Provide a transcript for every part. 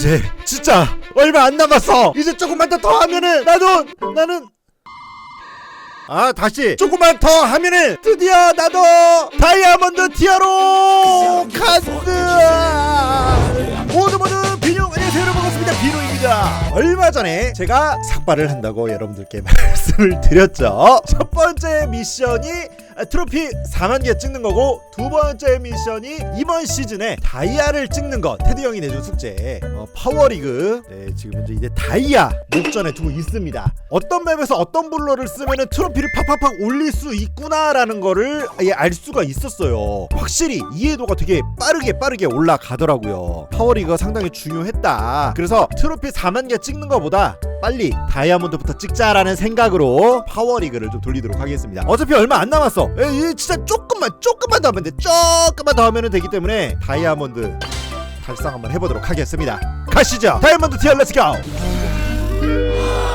이제 진짜 얼마 안 남았어. 이제 조금만 더 더 하면은 나도 나는. 아 다시. 조금만 더 하면은 드디어 나도 다이아몬드 티아로 카드 모두 모두 얼마 전에 제가 삭발을 한다고 여러분들께 말씀을 드렸죠. 첫 번째 미션이 트로피 4만 개 찍는 거고 두 번째 미션이 이번 시즌에 다이아를 찍는 거. 테드 형이 내준 숙제. 어, 파워리그. 네, 지금 현재 이제 다이아 목전에 두고 있습니다. 어떤 맵에서 어떤 블러를 쓰면은 트로피를 팍팍팍 올릴 수 있구나라는 거를 아예 알 수가 있었어요. 확실히 이해도가 되게 빠르게 빠르게 올라가더라고요. 파워리그가 상당히 중요했다. 그래서 트로피 4만 개 찍는 거보다 빨리 다이아몬드부터 찍자라는 생각으로 파워리그를 좀 돌리도록 하겠습니다. 어차피 얼마 안 남았어. 에, 이 진짜 조금만 조금만 더 하면 돼. 조금만 더 하면 되기 때문에 다이아몬드 달성 한번 해보도록 하겠습니다. 가시죠. 다이아몬드 티어 렛츠고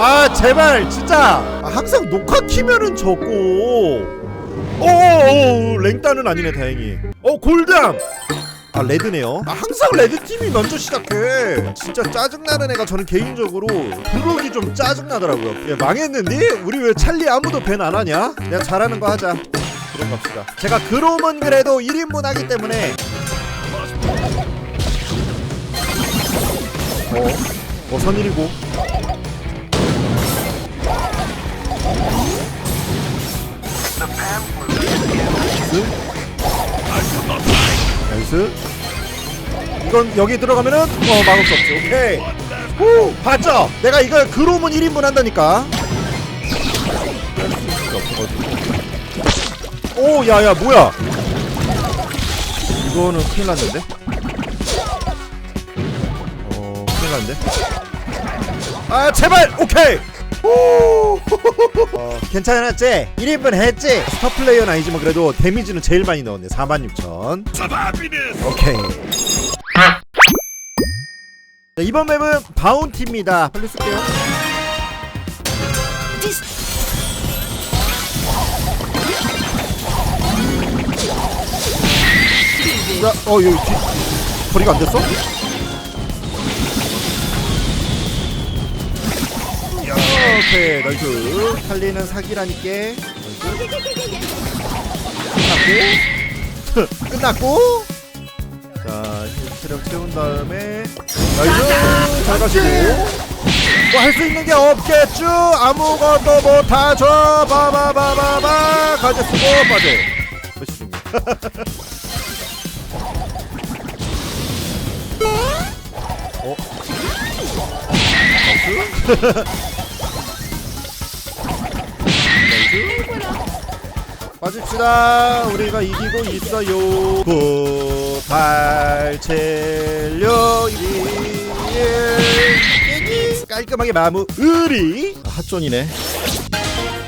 아 제발 진짜. 아, 항상 녹화 키면은 적고. 오오오 랭따는 아니네 다행히. 어 골드암 아 레드네요. 아 항상 레드팀이 먼저 시작해. 진짜 짜증나는 애가 저는 개인적으로 부르기 좀 짜증나더라고요. 야, 망했는데? 우리 왜 찰리 아무도 밴 안 하냐? 그냥 잘하는 거 하자. 그런 겁시다. 제가 그로면 그래도 1인분 하기 때문에. 어? 어 선일이고 나이스. 이건 여기 들어가면은 어 막을 수 없지. 오케이. 후 봤죠? 내가 이걸 그로문 1인분 한다니까. 오 야야 뭐야? 이거는 큰일 났는데? 어 큰일 났는데? 아 제발! 오케이! 오 어, 괜찮았지? 1인분 했지? 스타 플레이어는 아니지만 그래도 데미지는 제일 많이 넣었네 46,000 오케이 자, 이번 맵은 바운티입니다 빨리 쓸게요 야, 어 여기 뒤 거리가 안 됐어? 오케이 나이스 살리는 사기라니까 나이스 끝났고? 끝났고? 자 체력 채운 다음에 나이스 잘 가시고. 뭐 할 수 있는 게 없겠죠? 아무것도 못하죠? 바바바바바. 쓰고 빠져. 멋있습니다 어? 나이스 빠집시다. 우리가 이기고 있어요. 9 8 7 6 1 깔끔하게 마무리. 아, 핫존이네.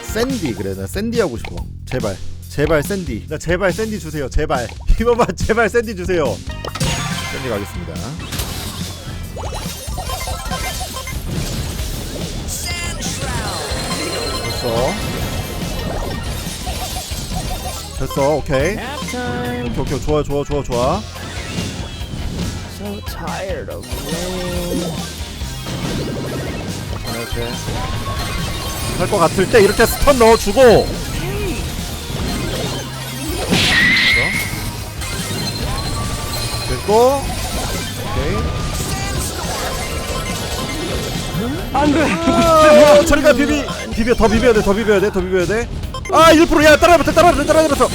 샌디 그래. 나 샌디 하고 싶어. 제발. 제발 샌디. 나 제발 샌디 주세요. 제발. 이번만 제발 샌디 주세요. 샌디 가겠습니다. 됐어 됐어 오케이 오케이 오케이 좋아 좋아 좋아 좋아 So tired of rain. 이렇게 할것 같을 때 이렇게 스턴 넣어주고? 됐고 오케이 안 돼. 아, 저리가 비비 비벼 더 비벼야 돼더 비벼야 돼더 비벼야 돼 아 1%야 따라붙어 따라붙어 따라붙어.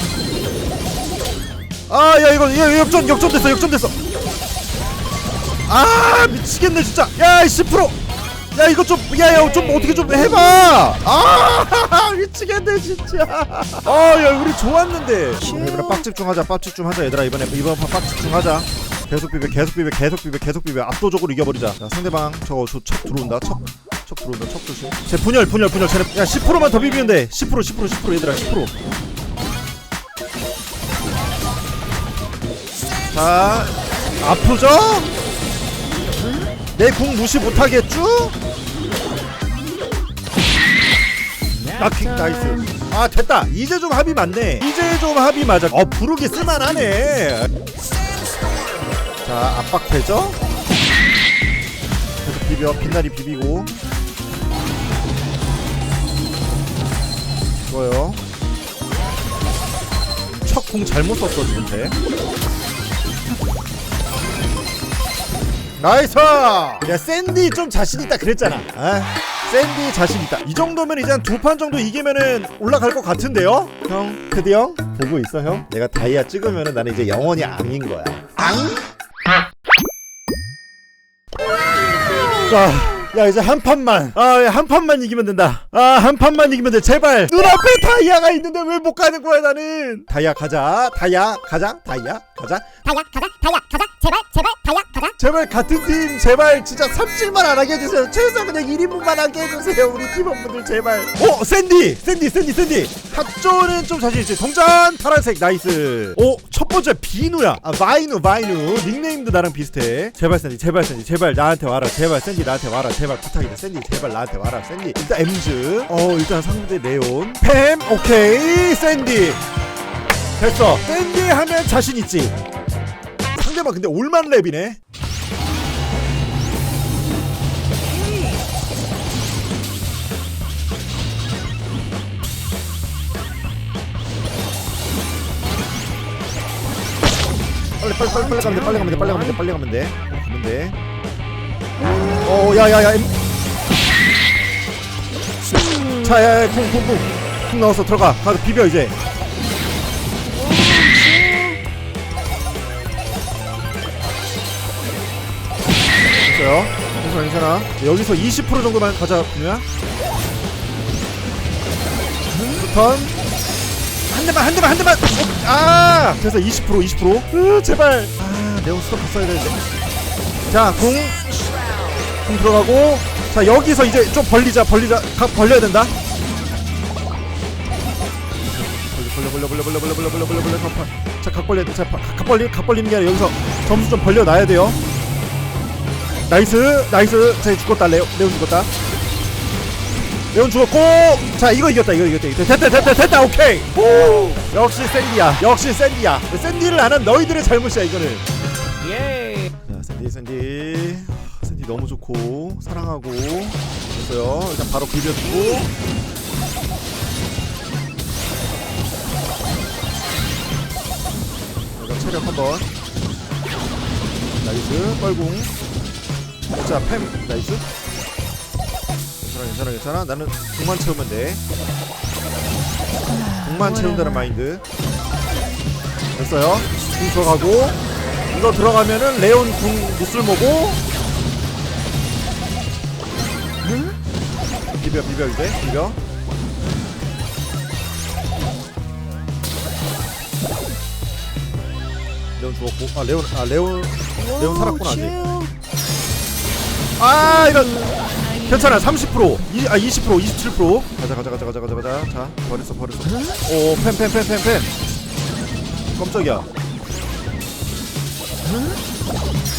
아야 이거 이거 역전 역전 됐어 역전 됐어. 아 미치겠네 진짜. 야 10%야 이거 좀 야야 좀 어떻게 좀 해봐. 아 미치겠네 진짜. 아야 우리 좋았는데. 이번에 빡 집중하자 빡 집중하자 얘들아. 이번에 이번 판 빡 집중하자. 계속 비벼 계속 비벼 계속 비벼 계속 비벼. 압도적으로 이겨버리자. 자, 상대방 저거 저척 들어온다 척 척 들어온다 척 조심. 제 분열 분열 분열. 쟤네 야 10%만 더 비비면 돼. 10% 10% 10% 얘들아 10%자 아프죠? 내 궁 무시 못하겠죠? 나킥 나이스. 아 됐다. 이제 좀 합이 맞네. 이제 좀 합이 맞아. 어 부르기 쓸만하네. 자 압박되죠? 비벼. 빛나리 비비고 좋아요. 첫 공 잘못 썼어 대 나이스! 야 샌디 좀 자신있다 그랬잖아. 아 샌디 자신있다. 이 정도면 이제 한 두 판 정도 이기면은 올라갈 것 같은데요? 형 테디 형 보고 있어 형? 내가 다이아 찍으면은 나는 이제 영원히 앙인 거야. 앙? 자, 야 이제 한 판만. 아, 야, 한 판만 이기면 된다. 아, 한 판만 이기면 돼. 제발. 눈앞에 다이아가 있는데 왜 못 가는 거야 나는? 다이아 가자. 다이아 가자. 다이아 가자. 다이아 가자 다이아 가자 제발 제발 다이아 가자 제발 같은 팀 제발 진짜 삼질만 안 하게 해주세요. 최소 그냥 1인분만 하게 해주세요. 우리 팀원분들 제발. 오, 샌디, 샌디, 샌디, 샌디. 합조는 좀 자신 있지. 동전 파란색 나이스. 오, 첫 번째 비누야. 아, 마이누, 마이누. 닉네임도 나랑 비슷해. 제발 샌디, 제발 샌디, 제발 나한테 와라. 제발 샌디 나한테 와라. 제발 부탁이다. 샌디 제발 나한테 와라. 샌디. 일단 엠즈. 어, 일단 상대 네온. 팸, 오케이. 샌디. 됐어. 샌디 하면 자신 있지. 상대방 근데 올만 랩이네. 빨리 빨리 빨리 빨리 가면 돼 빨리 가면 돼 빨리 가면 돼 빨리 가면 돼 가면 돼. 어 야야야. 자 야 야 쿵 쿵 쿵. 쿵 넣어서 들어가. 가서 비벼 이제. 됐어요. 괜찮아 괜찮아. 여기서 20% 정도만 비누야 턴. 한 대만 한 대만 한 대만. 어, 아! 됐어 20% 20% 으, 제발. 아 네온 스톱 갔어야 되는데. 자궁 궁 들어가고 자 여기서 이제 좀 벌리자 벌리자 각 벌려야 된다. 벌려 벌려 벌려 벌려 벌려 벌려 벌려 벌려 벌려 벌려. 자각 벌려 자각 벌리 각 벌리는 게 아니라 여기서 점수 좀 벌려 놔야 돼요. 나이스 나이스. 자 죽었다. 레오 레온 죽었다. 레온 죽었고 자 이거 이겼다 이거 이겼다 이거 됐다 됐다 됐다 오케이. 오! 역시 샌디야 역시 샌디야. 샌디를 안 한 너희들의 잘못이야 이거는. 예. 자 샌디 샌디 샌디 너무 좋고 사랑하고 됐어요 일단 바로 비벼주고. 일단 체력 한번. 나이스. 뻘궁. 자팸. 나이스. 괜찮아 괜찮아 괜찮아. 나는 공만 채우면 돼. 공만 채운다는 마인드. 됐어요. 궁 들어가고. 이거 들어가면은 레온 궁 무슬모고 비벼 비벼 이제. 비벼. 레온 죽었고. 아 레온 아 레온 레온 살았구나 아직. 아 이런. 괜찮아 30% 이, 아 20% 27% 가자 가자 가자 가자 가자 가자. 자 버렸어 버렸어. 오펜펜펜펜펜. 깜짝이야.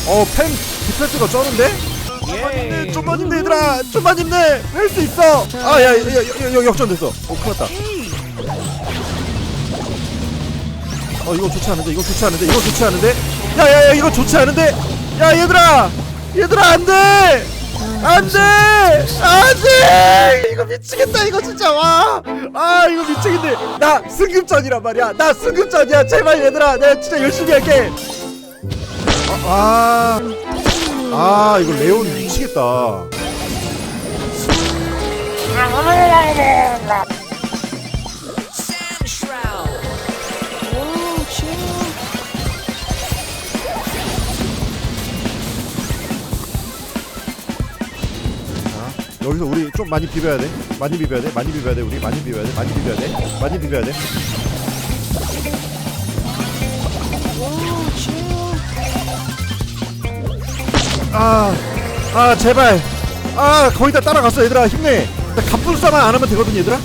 어펜 디펜스가 쩌는데? 좀만 힘내 좀만 힘내 얘들아. 좀만 힘내. 할 수 있어. 아야야야 역전됐어. 어 큰일 났다. 어 이거 좋지 않은데 이거 좋지 않은데 이거 좋지 않은데. 야야야 이거 좋지 않은데. 야 얘들아. 얘들아 안돼. 안돼. 안돼. 이거 미치겠다 이거 진짜. 와 아 이거 미치겠네. 나 승급전이란 말이야. 나 승급전이야. 제발 얘들아. 내가 진짜 열심히 할게. 아, 아, 아 이거 레온 미치겠다 여기서 우리 좀 많이 비벼야 돼. 많이 비벼야 돼. 많이 비벼야 돼. 우리 많이 비벼야 돼. 많이 비벼야 돼. 많이 비벼야 돼. 오, 치. 아, 아 제발. 아 거의 다 따라갔어 얘들아 힘내. 나 갑분싸만 안 하면 되거든 얘들아.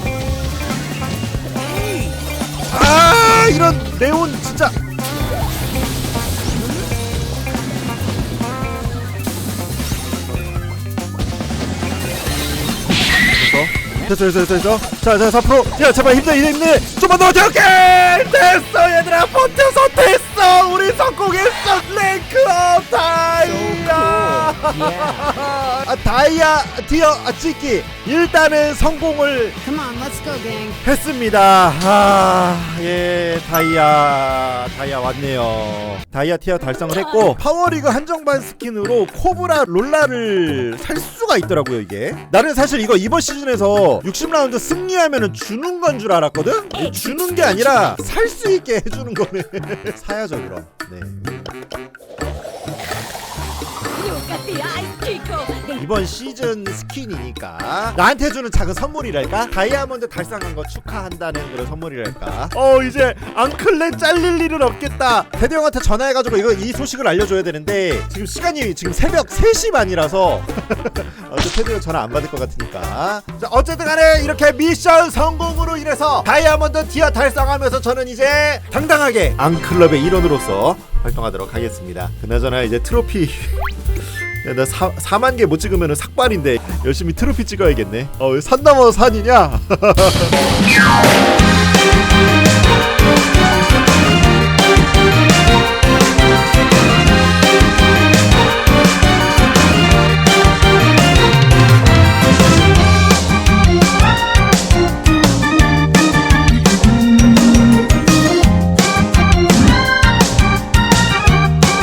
아 이런 레온 진짜. 됐어 됐어 됐어 됐어. 자자 4%야 제발 힘내 힘내 힘내. 좀만 더 오케이 됐어 얘들아. 버텨서 됐어. 우리 성공했어. 랭크업 다이아 아, 다이아 티어 아, 찍기 일단은 성공을 Come on, let's go, gang. 했습니다. 아, 예, 다이아, 다이아 왔네요. 다이아 티어 달성을 했고, 파워리그 한정판 스킨으로 코브라 롤라를 살 수가 있더라고요, 이게. 나는 사실 이거 이번 시즌에서 60라운드 승리하면 주는 건 줄 알았거든? 주는 게 아니라 살 수 있게 해주는 거네. 사야죠, 그럼. 네. 이번 시즌 스킨이니까 나한테 주는 작은 선물이랄까? 다이아몬드 달성한 거 축하한다는 그런 선물이랄까? 어 이제 앙클렛 잘릴 일은 없겠다 대대 형한테 전화해가지고 이거 이 소식을 알려줘야 되는데 지금 시간이 지금 새벽 3시 반이라서 테디 형 전화 안 받을 것 같으니까 자 어쨌든 간에 이렇게 미션 성공으로 인해서 다이아몬드 티어 달성하면서 저는 이제 당당하게 앙클럽의 일원으로서 활동하도록 하겠습니다 그나저나 이제 트로피 야, 나 4, 4만 개 못 찍으면 삭발인데 열심히 트로피 찍어야겠네. 어, 왜산 넘어 산이냐?